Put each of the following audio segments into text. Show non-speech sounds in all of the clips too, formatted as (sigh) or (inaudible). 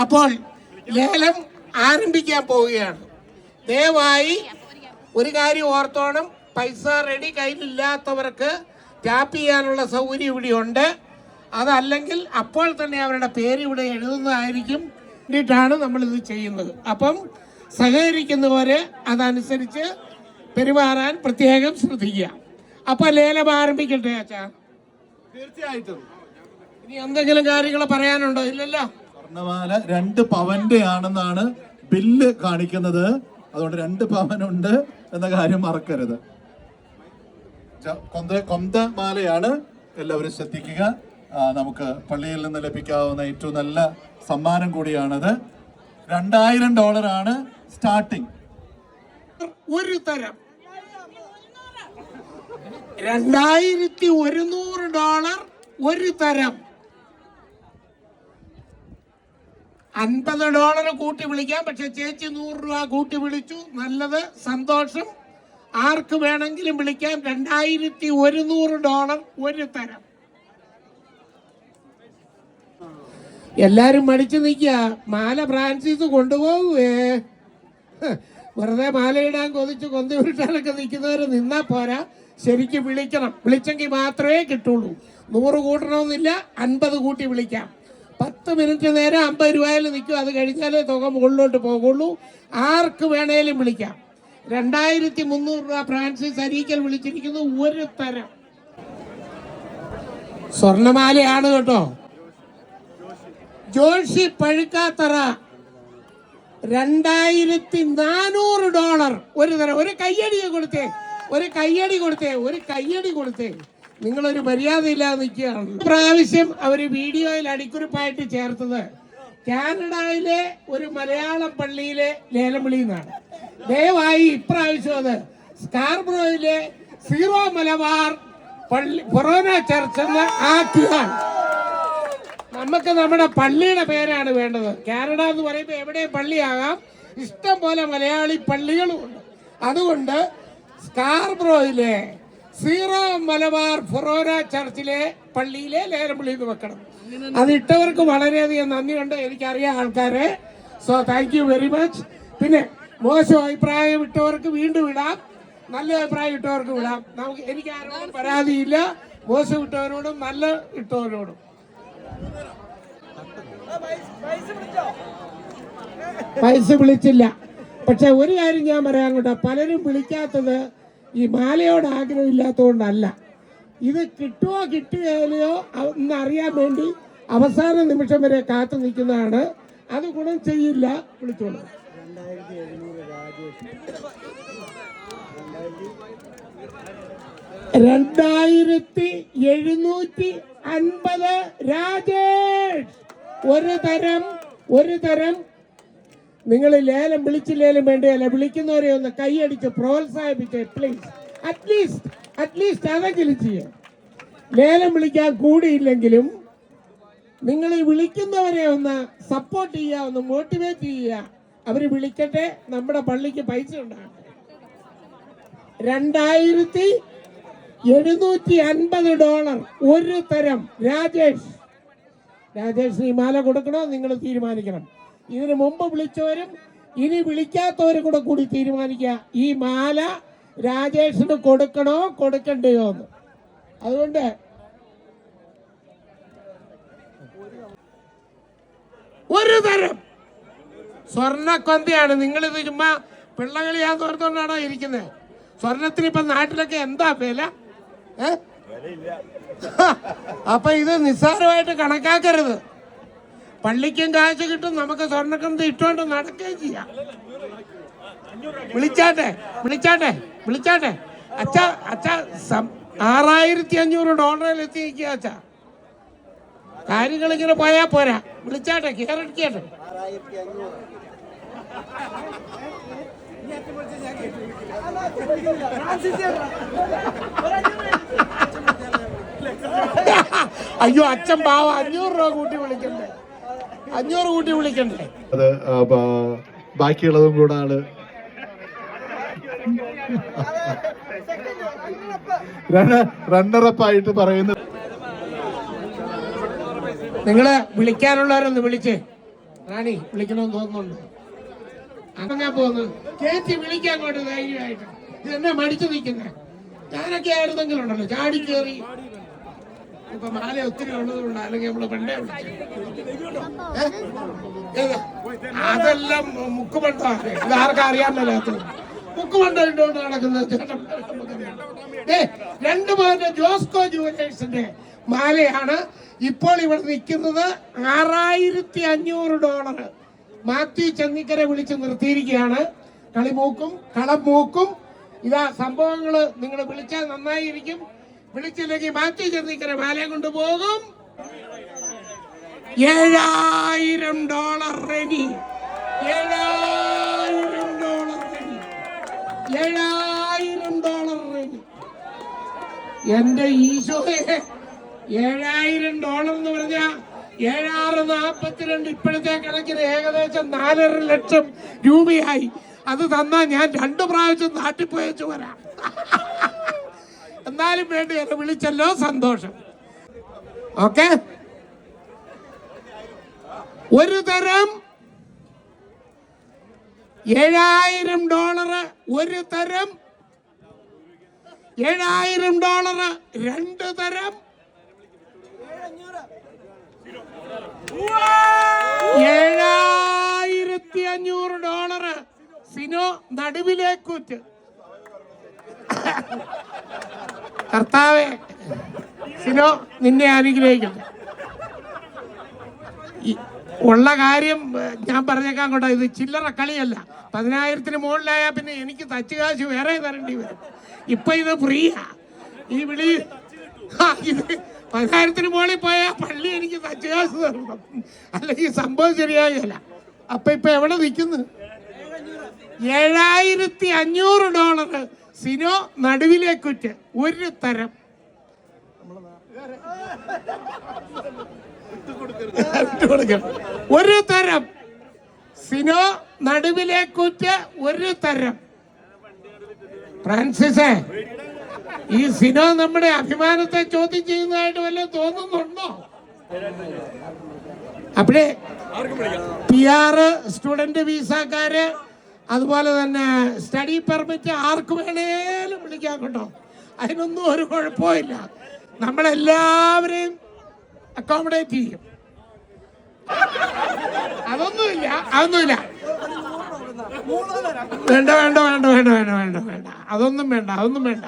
അപ്പോൾ ലേലം ആരംഭിക്കാൻ പോവുകയാണ്. ദയവായി ഒരു കാര്യം ഓർത്തോണം. പൈസ റെഡി കയ്യിലില്ലാത്തവർക്ക് ടാപ്പ് ചെയ്യാനുള്ള സൗകര്യം ഇവിടെ ഉണ്ട് അതല്ലെങ്കിൽ അപ്പോൾ തന്നെ അവരുടെ പേര് ഇവിടെ എഴുതുന്നതായിരിക്കും. വേണ്ടിയിട്ടാണ് നമ്മളിത് ചെയ്യുന്നത്. അപ്പം സഹകരിക്കുന്നവര് അതനുസരിച്ച് പെരുമാറാൻ പ്രത്യേകം ശ്രദ്ധിക്കുക. അപ്പൊ ലേലം ആരംഭിക്കട്ടെ അച്ഛാ? തീർച്ചയായിട്ടും. ഇനി എന്തെങ്കിലും കാര്യങ്ങൾ പറയാനുണ്ടോ? ഇല്ലല്ലോ? സ്വർണമാല രണ്ട് പവന്റെ ആണെന്നാണ് ബില്ല് കാണിക്കുന്നത്. അതുകൊണ്ട് രണ്ട് പവനുണ്ട് എന്ന കാര്യം മറക്കരുത്. കൊന്ത കൊന്ത മാലയാണ് എല്ലാവരും ശ്രദ്ധിക്കുക. നമുക്ക് പള്ളിയിൽ നിന്ന് ലഭിക്കാവുന്ന ഏറ്റവും നല്ല സമ്മാനം കൂടിയാണത്. രണ്ടായിരം ഡോളറാണ് സ്റ്റാർട്ടിംഗ് ഒരു തരം. രണ്ടായിരത്തി ഒരുന്നൂറ് ഡോളർ ഒരു തരം. അൻപത് ഡോളർ കൂട്ടി വിളിക്കാം. പക്ഷെ ചേച്ചി നൂറ് രൂപ കൂട്ടി വിളിച്ചു. നല്ലത് സന്തോഷം. ആർക്ക് വേണമെങ്കിലും വിളിക്കാം. രണ്ടായിരത്തി ഒരുന്നൂറ് ഡോളർ ഒരു തരം. എല്ലാരും മടിച്ചു നിൽക്കുക. മാല ഫ്രാൻസിസ് കൊണ്ടുപോകുവേ. വെറുതെ മാലയിടാൻ കൊതിച്ച് കൊന്തി ഉരുട്ടാനൊക്കെ നിൽക്കുന്നവർ നിന്നാ പോരാ. ശരിക്കും വിളിക്കണം. വിളിച്ചെങ്കിൽ മാത്രമേ കിട്ടുള്ളൂ. നൂറ് കൂട്ടണമെന്നില്ല അൻപത് കൂട്ടി വിളിക്കാം. പത്ത് മിനിറ്റ് നേരം അമ്പത് രൂപയിൽ നിൽക്കും. അത് കഴിഞ്ഞാലേ തുക മുകളിലോട്ട് പോകുള്ളൂ ആർക്ക് വേണേലും വിളിക്കാം. രണ്ടായിരത്തി മുന്നൂറ് രൂപ ഫ്രാൻസിസ് അരീക്കൽ വിളിച്ചിരിക്കുന്നു. ഒരു തരം. സ്വർണമാലയാണ് കേട്ടോ. ജോഷി പഴുക്കാത്തറ. രണ്ടായിരത്തി നാനൂറ് ഡോളർ. ഒരു തരം. ഒരു കയ്യടി കൊടുത്തേ. ഒരു കയ്യടി കൊടുത്തേ. ഒരു കയ്യടി കൊടുത്തേ. നിങ്ങളൊരു മര്യാദയില്ലാതെ നിൽക്കുകയാണ്. പ്രാവശ്യം അവർ വീഡിയോയിൽ അടിക്കുറിപ്പായിട്ട് ചേർത്തത് കാനഡയിലെ ഒരു മലയാളം പള്ളിയിലെ ലേലം വിളിയെന്നാണ് ദയവായി ഇപ്രാവശ്യം അത് സ്കാർബ്രോയിലെ സീറോ മലബാർ പള്ളി ഫൊറോന ചർച്ച് എന്ന് ആക്കുക. നമുക്ക് നമ്മുടെ പള്ളിയുടെ പേരാണ് വേണ്ടത്. കാനഡ എന്ന് പറയുമ്പോൾ എവിടെ പള്ളിയാകാം. ഇഷ്ടം പോലെ മലയാളി പള്ളികളും ഉണ്ട്. അതുകൊണ്ട് സ്കാർബ്രോയിലെ സീറോ മലബാർ ഫൊറോന ചർച്ചിലെ പള്ളിയിലെ ലേലംപള്ളി എന്ന് വെക്കണം. അത് ഇട്ടവർക്ക് വളരെയധികം നന്ദിയുണ്ട് എനിക്കറിയാം ആൾക്കാരെ. So thank you very much പിന്നെ മോശം അഭിപ്രായം ഇട്ടവർക്ക് വീണ്ടും ഇടാം. നല്ല അഭിപ്രായം ഇട്ടവർക്ക് വിടാം. നമുക്ക് എനിക്ക് ആരോടും പരാതിയില്ല. മോശം ഇട്ടവരോടും നല്ല ഇട്ടവരോടും. പൈസ വിളിച്ചില്ല. പക്ഷെ ഒരു കാര്യം ഞാൻ പറയാൻ കേട്ടോ പലരും വിളിക്കാത്തത് ഈ മാലയോട് ആഗ്രഹമില്ലാത്തതുകൊണ്ടല്ല ഇത് കിട്ടുമോ കിട്ടുകയോ എന്ന് അറിയാൻ വേണ്ടി അവസാന നിമിഷം വരെ കാത്തു നിൽക്കുന്നതാണ്. അത് ഗുണം ചെയ്യില്ല വിളിച്ചോളൂ. രണ്ടായിരത്തി എഴുന്നൂറ്റി അൻപത് രാജേഷ്. ഒരു തരം ഒരു തരം നിങ്ങൾ ലേലം വിളിച്ചില്ലേലും വേണ്ടിയല്ല. വിളിക്കുന്നവരെ ഒന്ന് കൈയടിച്ച് പ്രോത്സാഹിപ്പിച്ച് പ്ലീസ് അറ്റ്ലീസ്റ്റ് അറ്റ്ലീസ്റ്റ് അതെങ്കിലും ചെയ്യാം. ലേലം വിളിക്കാൻ കൂടിയില്ലെങ്കിലും നിങ്ങൾ വിളിക്കുന്നവരെ ഒന്ന് സപ്പോർട്ട് ചെയ്യുക ഒന്ന് മോട്ടിവേറ്റ് ചെയ്യുക. അവർ വിളിക്കട്ടെ നമ്മുടെ പള്ളിക്ക് പൈസ ഉണ്ടാകട്ടെ. രണ്ടായിരത്തി എഴുന്നൂറ്റി അൻപത് ഡോളർ ഒരു തരം. രാജേഷ്. രാജേഷ് ഈ മാല കൊടുക്കണോ? നിങ്ങൾ തീരുമാനിക്കണം. ഇതിനു മുമ്പ് വിളിച്ചവരും ഇനി വിളിക്കാത്തവരും കൂടെ കൂടി തീരുമാനിക്കുക. ഈ മാല രാജേഷിന് കൊടുക്കണോ കൊടുക്കണ്ടയോ എന്ന്. അതുകൊണ്ട് ഒരു തരം സ്വർണക്കൊന്തയാണ്. നിങ്ങളിത് ചുമ്മാ പിള്ളകളിയാൻ തോർത്തോണ്ടാണോ ഇരിക്കുന്നത് സ്വർണത്തിന് ഇപ്പൊ നാട്ടിലൊക്കെ എന്താ വില? ഏ? അപ്പൊ ഇത് നിസ്സാരമായിട്ട് കണക്കാക്കരുത്. പള്ളിക്കും കാശ് കിട്ടും നമുക്ക് സ്വർണക്കന്ത് ഇട്ടുകൊണ്ട് നടക്കുകയും ചെയ്യാം. വിളിച്ചാട്ടെ വിളിച്ചാട്ടെ വിളിച്ചാട്ടെ. അച്ഛ അച്ഛ ആറായിരത്തി അഞ്ഞൂറ് ഡോളറിൽ എത്തിയിരിക്കുക അച്ഛ. കാര്യങ്ങൾ ഇങ്ങനെ പോയാ പോരാ. വിളിച്ചാട്ടെ കയറിടിക്കട്ടെ അയ്യോ അച്ഛൻ പാവ അഞ്ഞൂറ് രൂപ കൂട്ടി വിളിക്കണ്ടേ? അഞ്ഞൂറ് കൂട്ടി വിളിക്കണ്ടേ? അത് ബാക്കിയുള്ളതും കൂടെ ആണ് റണ്ണറപ്പ് ആയിട്ട് പറയുന്നത് നിങ്ങൾ വിളിക്കാനുള്ളവരൊന്ന് വിളിച്ച്. റാണി വിളിക്കണമെന്ന് തോന്നുന്നുണ്ട്. അങ്ങനെ പോന്നു. കേറ്റി വിളിക്കാൻ അങ്ങോട്ട് ധൈര്യമായിട്ട്. ഇത് എന്നെ മടിച്ചു നിൽക്കുന്നേ? ഞാനൊക്കെ ആയിരുന്നെങ്കിലും ഉണ്ടല്ലോ ചാടി കയറി ഇപ്പൊ മാല ഒത്തിരി ഉള്ളതുകൊണ്ട് അല്ലെങ്കിൽ നമ്മൾ പെണ്ണെ? അതെല്ലാം മുക്കുമണ്ടാണ് ഇത് ആർക്കും അറിയാൻ മേലാത്തത്. മുക്കുമണ്ട ഇട്ടുകൊണ്ട് നടക്കുന്നത് രണ്ടു മാന്റെ ജോസ്കോ ജുവലേഴ്സിന്റെ മാലയാണ്. ഇപ്പോൾ ഇവിടെ നിൽക്കുന്നത് ആറായിരത്തി അഞ്ഞൂറ് ഡോളർ. മാത്യു ചെന്നിക്കരെ വിളിച്ച് നിർത്തിയിരിക്കുകയാണ്. കളിമൂക്കും കളം മൂക്കും ഇതാ സംഭവങ്ങൾ നിങ്ങൾ വിളിച്ചാൽ നന്നായിരിക്കും. വിളിച്ചില്ലെങ്കിൽ മാത്യു ചെന്നിക്കര മാലയും കൊണ്ടുപോകും. ഏഴായിരം ഡോളർ റെനി. ഏഴായിരം ഡോളർ റെനി. ഏഴായിരം ഡോളർ റെനി. എന്റെ ഈശോയെ ഏഴായിരം ഡോളർ എന്ന് പറഞ്ഞ ഏഴാറ് നാപ്പത്തിരണ്ട് ഇപ്പോഴത്തെ കണക്കിന് ഏകദേശം നാലര ലക്ഷം രൂപയായി. അത് തന്നാൽ ഞാൻ രണ്ടു പ്രാവശ്യം നാട്ടിൽ പോയച്ചു വരാം. (laughs) എന്നാലും വേണ്ടി എന്നെ വിളിച്ചല്ലോ സന്തോഷം. ഓക്കെ? ഒരു തരം ഏഴായിരം ഡോളർ ഒരു തരം ഏഴായിരം ഡോളർ രണ്ട് തരം ഏഴായിരത്തി അഞ്ഞൂറ് ഡോളർ സിനോ നടുവിലേക്കൂറ്റ്. കർത്താവെ സിനോ നിന്നെ അനുഗ്രഹിക്കട്ടെ ഉള്ള കാര്യം ഞാൻ പറഞ്ഞേക്കാൻ കൊണ്ട ഇത് ചില്ലറ കളിയല്ല. പതിനായിരത്തിന് മുകളിലായാൽ പിന്നെ എനിക്ക് തച്ച് കാശ് വേറെ തരേണ്ടി വരും. ഇപ്പൊ ഇത് ഫ്രീയാ. ഈ വിളി ഇത് പതിനായിരത്തിന് മുകളിൽ പോയാൽ പള്ളി എനിക്ക് തച്ച് കാശ് തരണം. അല്ലെങ്കിൽ സംഭവം ശരിയാകല അപ്പൊ ഇപ്പൊ എവിടെ നിൽക്കുന്നു? ഏഴായിരത്തി അഞ്ഞൂറ് ഡോളർ സിനോ നടുവിലേക്കുറ്റ്. ഒരു തരം. ഒരു തരം. സിനോ നടുവിലേക്കുറ്റ് ഒരു തരം. ഫ്രാൻസിസേ ഈ സിനോ നമ്മുടെ അഭിമാനത്തെ ചോദ്യം ചെയ്യുന്നതായിട്ട് വല്ലതും തോന്നുന്നുണ്ടോ? അപ്പോഴേ പി ആറ് സ്റ്റുഡന്റ് വിസക്കാര് അതുപോലെ തന്നെ സ്റ്റഡി പെർമിറ്റ് ആർക്ക് വേണേലും വിളിക്കാം കേട്ടോ. അതിനൊന്നും ഒരു കുഴപ്പമില്ല നമ്മളെല്ലാവരെയും അക്കോമഡേറ്റ് ചെയ്യും. അതൊന്നുമില്ല അതൊന്നുമില്ല. വേണ്ട വേണ്ട വേണ്ട വേണ്ട വേണ്ട വേണ്ട വേണ്ട. അതൊന്നും വേണ്ട അതൊന്നും വേണ്ട.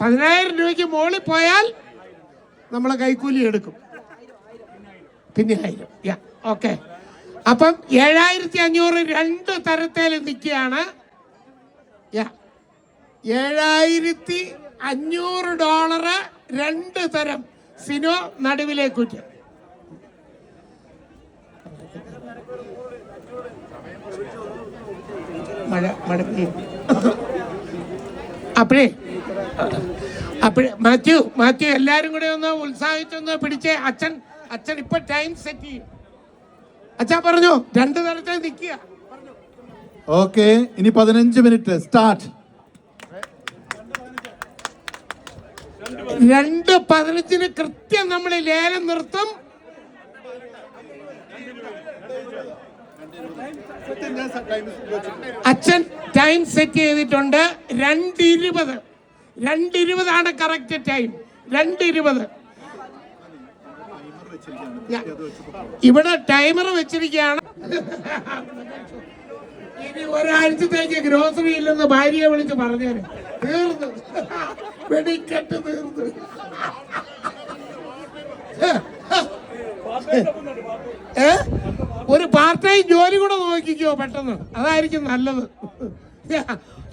പതിനായിരം രൂപയ്ക്ക് മുകളിൽ പോയാൽ നമ്മളെ കൈക്കൂലി എടുക്കും. പിന്നെ ആയിരം യാ ഓക്കെ അപ്പം ഏഴായിരത്തി അഞ്ഞൂറ് രണ്ട് തരത്തിൽ നിൽക്കുകയാണ്. ഏഴായിരത്തി അഞ്ഞൂറ് ഡോളർ രണ്ട് തരം സിനോ നടുവിലേക്കുറ്റ് മഴ മഴ. അപ്പഴേ മാത്യു മാത്യു എല്ലാരും കൂടെ ഒന്ന് ഉത്സാഹിച്ചൊന്ന് പിടിച്ചേ. അച്ഛൻ അച്ഛൻ ഇപ്പൊ ടൈം സെറ്റ് ചെയ്യും. അച്ഛാ പറഞ്ഞു. രണ്ടു തരത്തിൽ നിൽക്കുക ഓക്കെ ഇനി പതിനഞ്ച് മിനിറ്റ്. സ്റ്റാർട്ട്. രണ്ട് പതിനഞ്ചിന് കൃത്യം നമ്മൾ ലേലം നിർത്തും. അച്ഛൻ ടൈം സെറ്റ് ചെയ്തിട്ടുണ്ട്. രണ്ട് ഇരുപത്. രണ്ട് ഇരുപതാണ് കറക്റ്റ് ടൈം രണ്ട് ഇരുപത്. ഇവിടെ ടൈമർ വെച്ചിരിക്കുകയാണ്. ഇനി ഒരാഴ്ചത്തേക്ക് ഗ്രോസറി ഇല്ലെന്ന് ഭാര്യയെ വിളിച്ച് പറഞ്ഞേര്. തീർന്നു. വെടിക്കെട്ട് തീർന്നു. ഏ? ഒരു പാർട്ട് ടൈം ജോലി കൂടെ നോക്കിക്കോ പെട്ടെന്ന്. അതായിരിക്കും നല്ലത്.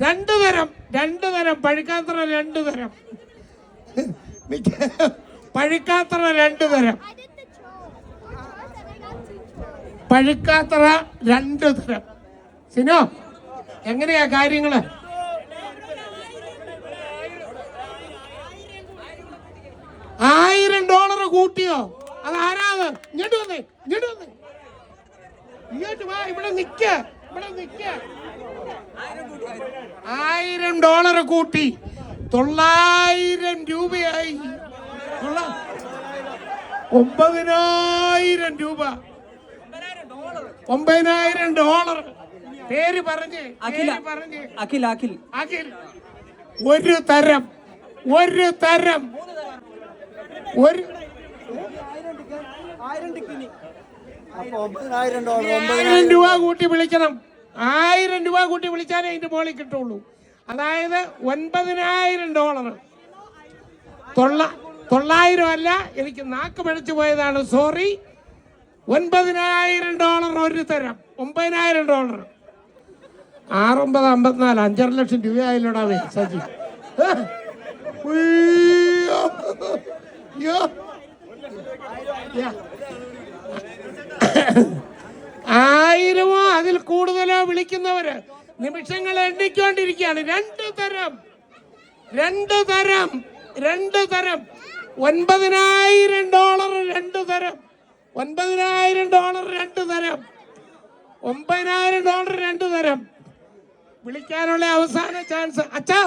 രണ്ടു തരം രണ്ടു തരം. പഴുക്കാത്തറ രണ്ടു തരം. പഴുക്കാത്തറ രണ്ടു തരം. പഴുക്കാത്തറ രണ്ട് തരം. സിനോ എങ്ങനെയാ കാര്യങ്ങൾ? ആയിരം ഡോളർ കൂട്ടിയോ? അത് ആരാത് ഇങ്ങോട്ട് വന്നേ ഇങ്ങോട്ട് വന്നേ. ഇങ്ങോട്ട് വാ ഇവിടെ നിക്ക ഇവിടെ നിക്ക. ആയിരം ഡോളർ കൂട്ടി. തൊള്ളായിരം രൂപയായി. ഒമ്പതിനായിരം രൂപ. ഒമ്പതിനായിരം ഡോളർ. പേര് പറഞ്ഞ് അഖില. പറഞ്ഞ്. അഖിൽ അഖിൽ. അഖിൽ. ഒരു തരം ഒരു തരം. ഒരു ആയിരം രൂപ കൂട്ടി വിളിക്കണം. ആയിരം രൂപ കൂട്ടി വിളിച്ചാലേ ഇതിന്റെ മോളിൽ കിട്ടുള്ളൂ. അതായത് ഒൻപതിനായിരം ഡോളർ. തൊള്ള തൊള്ളായിരം അല്ല എനിക്ക് നാക്ക് പിഴച്ചു പോയതാണ്. സോറി. ഒൻപതിനായിരം ഡോളർ ഒരു തരം. ഒമ്പതിനായിരം ഡോളർ. ആറൊമ്പത് അമ്പത്തിനാല്. അഞ്ചര ലക്ഷം രൂപ രൂപയായില്ലോടാവേ സജി. ആയിരമോ അതിൽ കൂടുതലോ വിളിക്കുന്നവര് നിമിഷങ്ങൾ എണ്ണിക്കൊണ്ടിരിക്കുകയാണ്. രണ്ട് തരം. രണ്ട് തരം. രണ്ട് തരം. ഒൻപതിനായിരം ഡോളർ രണ്ട് തരം. ഒൻപതിനായിരം ഡോളർ രണ്ട് തരം. ഒമ്പതിനായിരം ഡോളർ രണ്ട് തരം. വിളിക്കാനുള്ള അവസാന ചാൻസ്. അച്ഛാ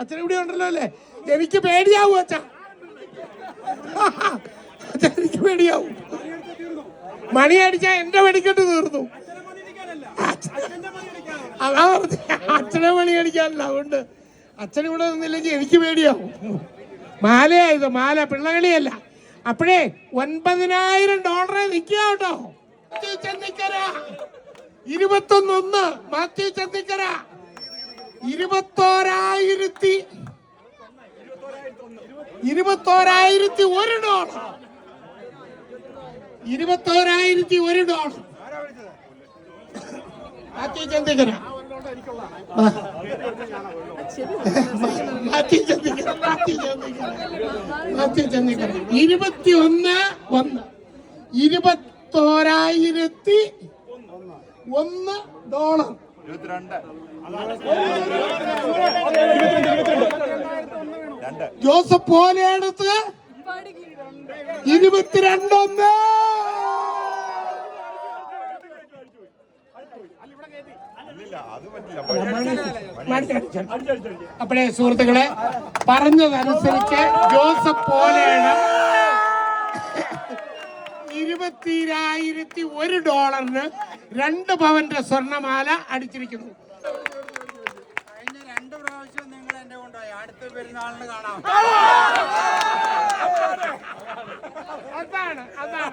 അച്ഛൻ ഇവിടെ ഉണ്ടല്ലോ അല്ലേ? എനിക്ക് പേടിയാവും അച്ഛാ. അച്ഛാ എനിക്ക് പേടിയാവും. മണി അടിച്ചാ എന്റെ വെടിക്കെട്ട് തീർന്നു. അതാ അച്ഛനെ മണി അടിക്കാനല്ല അതുകൊണ്ട് അച്ഛനും ഇവിടെ നിന്നില്ലെങ്കിൽ എനിക്ക് പേടിയാവും. മാലയായത് മാല പിള്ളകളിയല്ല. അപ്പോഴേ ഒൻപതിനായിരം ഡോളറെ നിൽക്കുക കേട്ടോ. മാത്യു ചന്ദിക്കര ഇരുപത്തൊന്നൊന്ന് മാത്യു ചന്ദിക്കര ഇരുപത്തോരായിരത്തി ഇരുപത്തോരായിരത്തി ഒരു ഡോളർ. ഇരുപത്തോരായിരത്തി ഒരു ഡോളർ. മാത്യു ചന്ദിക്കര ഇരുപത്തി ഒന്ന് ഒന്ന്. ഇരുപത്തോരായിരത്തി ഒന്ന് ഡോളർ. ജോസഫ് പോലെടുത്ത് ഇരുപത്തിരണ്ടൊന്ന്. അപ്പോഴേ സുഹൃത്തുക്കളെ പറഞ്ഞതനുസരിച്ച് ജോസഫ് പോലെയാണ് ഇരുപത്തിരായിരത്തി ഒരു ഡോളറിന് രണ്ട് പവന്റെ സ്വർണമാല അടിച്ചിരിക്കുന്നു കഴിഞ്ഞ രണ്ട് പ്രാവശ്യം നിങ്ങൾ എന്നെ കൊണ്ടുപോയി അടുത്ത പെരുന്നാളിന് കാണാം അതാണ് അതാണ്